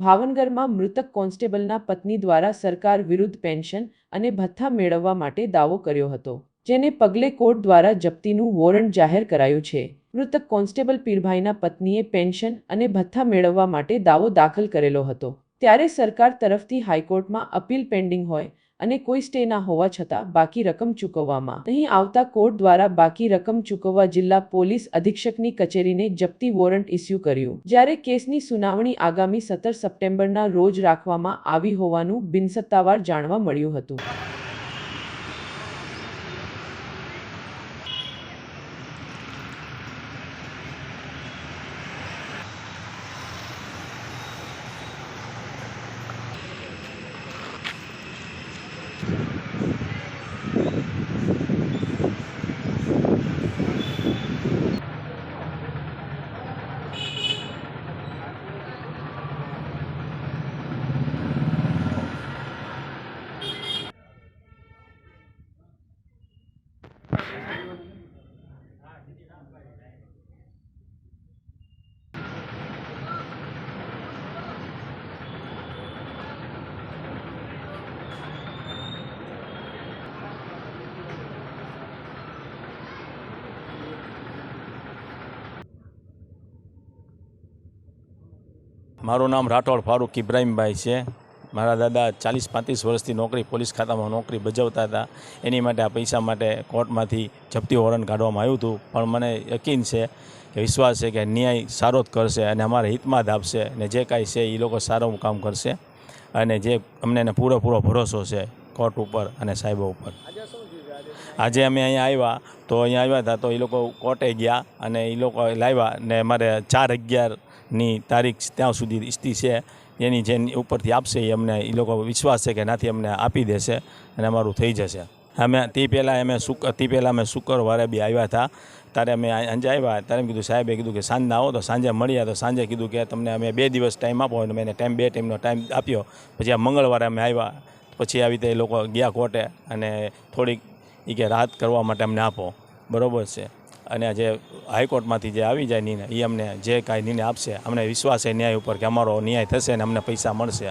ભાવનગરમાં મૃતક કોન્સ્ટેબલના પત્ની દ્વારા સરકાર વિરુદ્ધ પેન્શન અને ભથ્થા મેળવવા માટે દાવો કર્યો હતો, જેને પગલે કોર્ટ દ્વારા જપ્તીનું વોરંટ જાહેર કરાયું છે. મૃતક કોન્સ્ટેબલ પીરભાઈના પત્નીએ પેન્શન અને ભથ્થા મેળવવા માટે દાવો દાખલ કરેલો હતો. ત્યારે સરકાર તરફથી હાઈકોર્ટમાં અપીલ પેન્ડિંગ હોય અને કોઈ સ્ટે ના હોવા છતાં બાકી રકમ ચૂકવવામાં. નહીં આવતા કોર્ટ દ્વારા બાકી રકમ ચૂકવવા જિલ્લા પોલીસ અધિક્ષકની કચેરીને જપ્તી વોરંટ ઇસ્યુ કર્યું. જ્યારે કેસની સુનાવણી આગામી સત્તર સપ્ટેમ્બરના રોજ રાખવામાં આવી હોવાનું બિનસત્તાવાર જાણવા મળ્યું હતું. મારું નામ રાઠોડ ફારૂક ઇબ્રાહીમભાઈ છે. મારા દાદા ચાલીસ પાંત્રીસ વર્ષથી નોકરી, પોલીસ ખાતામાં નોકરી બજાવતા હતા. એની માટે આ પૈસા માટે કોર્ટમાંથી જપ્તી વોરંટ કાઢવામાં આવ્યું હતું. પણ મને યકીન છે કે વિશ્વાસ છે કે ન્યાય સારો જ કરશે અને અમારા હિતમાં જ આપશે અને જે કાંઈ છે એ લોકો સારું કામ કરશે અને જે અમને એને પૂરેપૂરો ભરોસો છે કોર્ટ ઉપર અને સાહેબો ઉપર. આજે અમે અહીંયા આવ્યા, તો અહીંયા આવ્યા હતા, તો એ લોકો કોર્ટે ગયા અને એ લોકો લાવ્યા ને અમારે ચાર અગિયારની તારીખ ત્યાં સુધી ઇસ્તી છે. એની જે ઉપરથી આપશે એ અમને, એ લોકો વિશ્વાસ છે કે નાથી અમને આપી દેશે અને અમારું થઈ જશે. અમે તે પહેલાં અમે શુક તે પહેલાં અમે શુક્રવારે બી આવ્યા હતા. ત્યારે અમે અંજે આવ્યા, ત્યારે કીધું, સાહેબે કીધું કે સાંજના આવો, તો સાંજે મળ્યા. તો સાંજે કીધું કે તમને અમે બે દિવસ ટાઈમ આપો અને મેં ટાઈમ બે ટાઈમનો ટાઈમ આપ્યો. પછી આ મંગળવારે અમે આવ્યા. પછી આવી રીતે એ લોકો ગયા કોર્ટે અને થોડીક એ કે રાહત કરવા માટે અમને આપો. બરાબર છે. અને જે હાઈકોર્ટમાંથી જે આવી જાય નિર્ણય એ અમને જે કાંઈ નિર્ણય આપશે, અમને વિશ્વાસ છે ન્યાય ઉપર કે અમારો ન્યાય થશે ને અમને પૈસા મળશે.